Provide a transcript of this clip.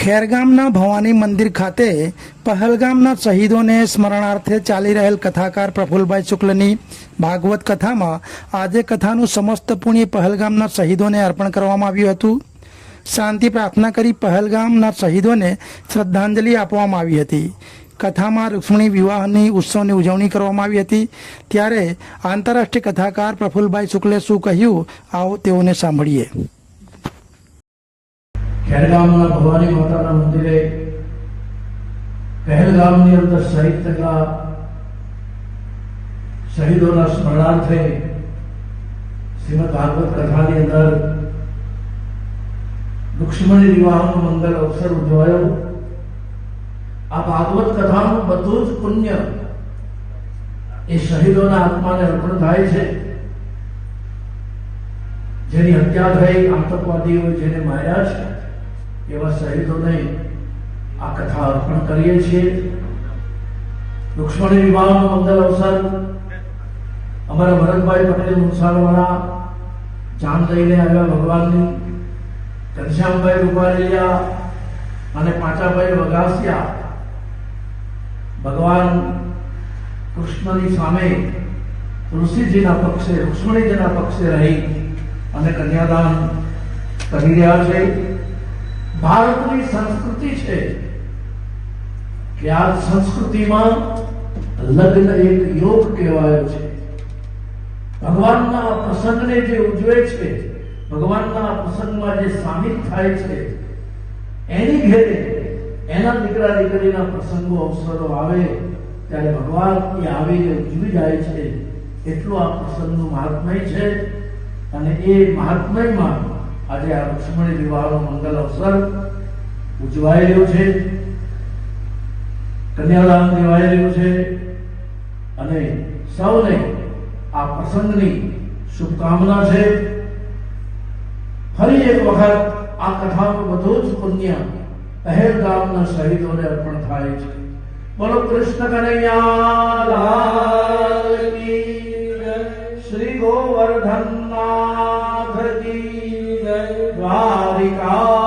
ખેરગામના ભવાની મંદિર ખાતે પહલગામના શહીદોને સ્મરણાર્થે ચાલી રહેલ કથાકાર પ્રફુલભાઈ શુક્લની ભાગવત કથામાં આજે કથાનું સમસ્ત પુણ્ય પહલગામના શહીદોને અર્પણ કરવામાં આવ્યું હતું. શાંતિ પ્રાર્થના કરી પહલગામના શહીદોને શ્રદ્ધાંજલિ આપવામાં આવી હતી. કથામાં રૂક્ષ્મણી વિવાહની ઉત્સવની ઉજવણી કરવામાં આવી હતી. ત્યારે આંતરરાષ્ટ્રીય કથાકાર પ્રફુલભાઈ શુક્લે શું કહ્યું, આવો તેઓને સાંભળીએ. ખેરગામના ભવાની માતાના મંદિરે પહેલગામની અંદર શહીદ થયેલા શહીદોના સ્મરણાર્થે શ્રીમદ ભાગવત કથાની અંદર રુક્ષ્મણી વિવાહનો મંગલ અવસર ઉજવાયો આ ભાગવત કથાનું બધું જ પુણ્ય એ શહીદોના આત્માને અર્પણ થાય છે જેની હત્યા થઈ આતંકવાદીઓ જેને માર્યા છે એવા શહીદોને આ કથા અર્પણ કરીએ છીએ. રુક્ષ્મણી વિવાહનો મંગલ અવસર અમારા ભરતભાઈ પટેલ મુસાલવાળા જાન લઈને આવ્યા ભગવાનની. ઘનશ્યામભાઈ રૂપારેલિયા અને પાંચાભાઈ વગાસિયા ભગવાન કૃષ્ણની સામે તુલસીજીના પક્ષે, રુક્ષ્મણીજીના પક્ષે રહી અને કન્યાદાન કરી રહ્યા છે. ભારતની સંસ્કૃતિ છે કે આ સંસ્કૃતિમાં લગ્ન એક યોગ કહેવાયો છે. ભગવાનના પ્રસંગને જે ઉજવે છે, ભગવાનના પ્રસંગમાં જે સામિલ થાય છે, એની ઘેરે એના દીકરા દીકરીના પ્રસંગો, અવસરો આવે ત્યારે ભગવાન એ આવીને ઉજવી જાય છે. એટલું આ પ્રસંગનું મહાત્મય છે અને એ મહાત્મયમાં આજે આ લક્ષ્મણી વિવાહનો મંગલ અવસર ઉજવાઈ રહ્યો છે. કન્યાદાન દેવાઈ રહ્યું છે અને સૌને આ પ્રસંગની શુભકામના છે. ફરી એક વખત આ કથાનું બધું જ પુણ્ય પહેલગામના શહીદોને અર્પણ થાય છે. બોલો કૃષ્ણ કનૈયા શ્રી ગોવર્ધન નાથ કી જય. દ્વારિકા